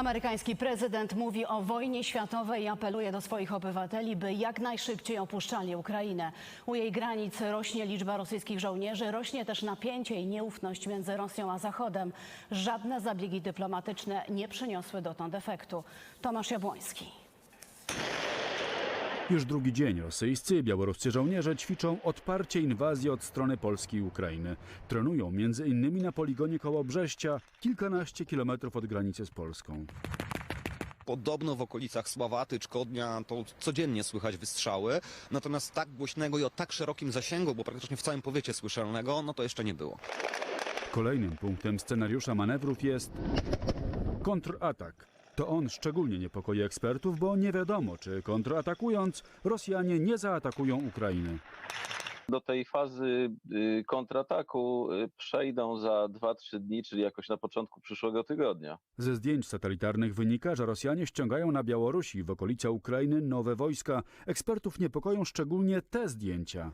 Amerykański prezydent mówi o wojnie światowej i apeluje do swoich obywateli, by jak najszybciej opuszczali Ukrainę. U jej granic rośnie liczba rosyjskich żołnierzy, rośnie też napięcie i nieufność między Rosją a Zachodem. Żadne zabiegi dyplomatyczne nie przyniosły dotąd efektu. Tomasz Jabłoński. Już drugi dzień rosyjscy i białoruscy żołnierze ćwiczą odparcie inwazji od strony Polski i Ukrainy. Trenują między innymi na poligonie koło Brześcia, kilkanaście kilometrów od granicy z Polską. Podobno w okolicach Sławaty, Czkodnia to codziennie słychać wystrzały, natomiast tak głośnego i o tak szerokim zasięgu, bo praktycznie w całym powiecie słyszalnego, no to jeszcze nie było. Kolejnym punktem scenariusza manewrów jest kontratak. To on szczególnie niepokoi ekspertów, bo nie wiadomo, czy kontratakując Rosjanie nie zaatakują Ukrainy. do tej fazy y, kontrataku y, przejdą za 2-3 dni, czyli jakoś na początku przyszłego tygodnia. Ze zdjęć satelitarnych wynika, że Rosjanie ściągają na Białorusi w okolice Ukrainy nowe wojska. Ekspertów niepokoją szczególnie te zdjęcia.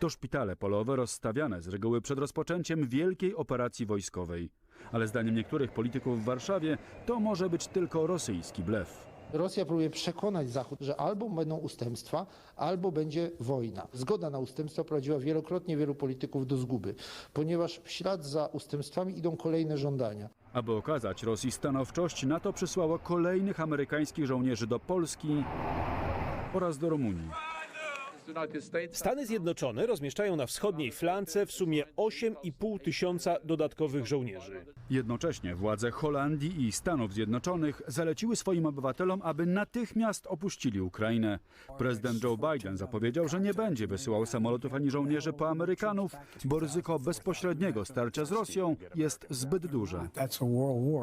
To szpitale polowe rozstawiane z reguły przed rozpoczęciem wielkiej operacji wojskowej. Ale zdaniem niektórych polityków w Warszawie to może być tylko rosyjski blef. Rosja próbuje przekonać Zachód, że albo będą ustępstwa, albo będzie wojna. Zgoda na ustępstwa prowadziła wielokrotnie wielu polityków do zguby, ponieważ w ślad za ustępstwami idą kolejne żądania. Aby okazać Rosji stanowczość, NATO przysłało kolejnych amerykańskich żołnierzy do Polski oraz do Rumunii. Stany Zjednoczone rozmieszczają na wschodniej flance w sumie 8,5 tysiąca dodatkowych żołnierzy. Jednocześnie władze Holandii i Stanów Zjednoczonych zaleciły swoim obywatelom, aby natychmiast opuścili Ukrainę. Prezydent Joe Biden zapowiedział, że nie będzie wysyłał samolotów ani żołnierzy po Amerykanów, bo ryzyko bezpośredniego starcia z Rosją jest zbyt duże.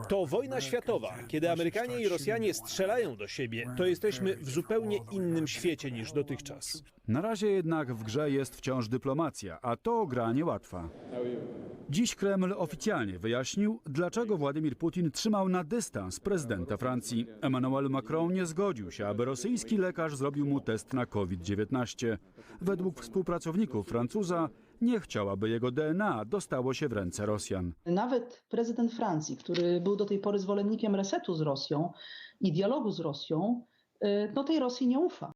To wojna światowa. Kiedy Amerykanie i Rosjanie strzelają do siebie, to jesteśmy w zupełnie innym świecie niż dotychczas. Na razie jednak w grze jest wciąż dyplomacja, a to gra niełatwa. Dziś Kreml oficjalnie wyjaśnił, dlaczego Władimir Putin trzymał na dystans prezydenta Francji. Emmanuel Macron nie zgodził się, aby rosyjski lekarz zrobił mu test na COVID-19. Według współpracowników Francuza nie chciał, aby jego DNA dostało się w ręce Rosjan. Nawet prezydent Francji, który był do tej pory zwolennikiem resetu z Rosją i dialogu z Rosją, y, no tej Rosji nie ufa.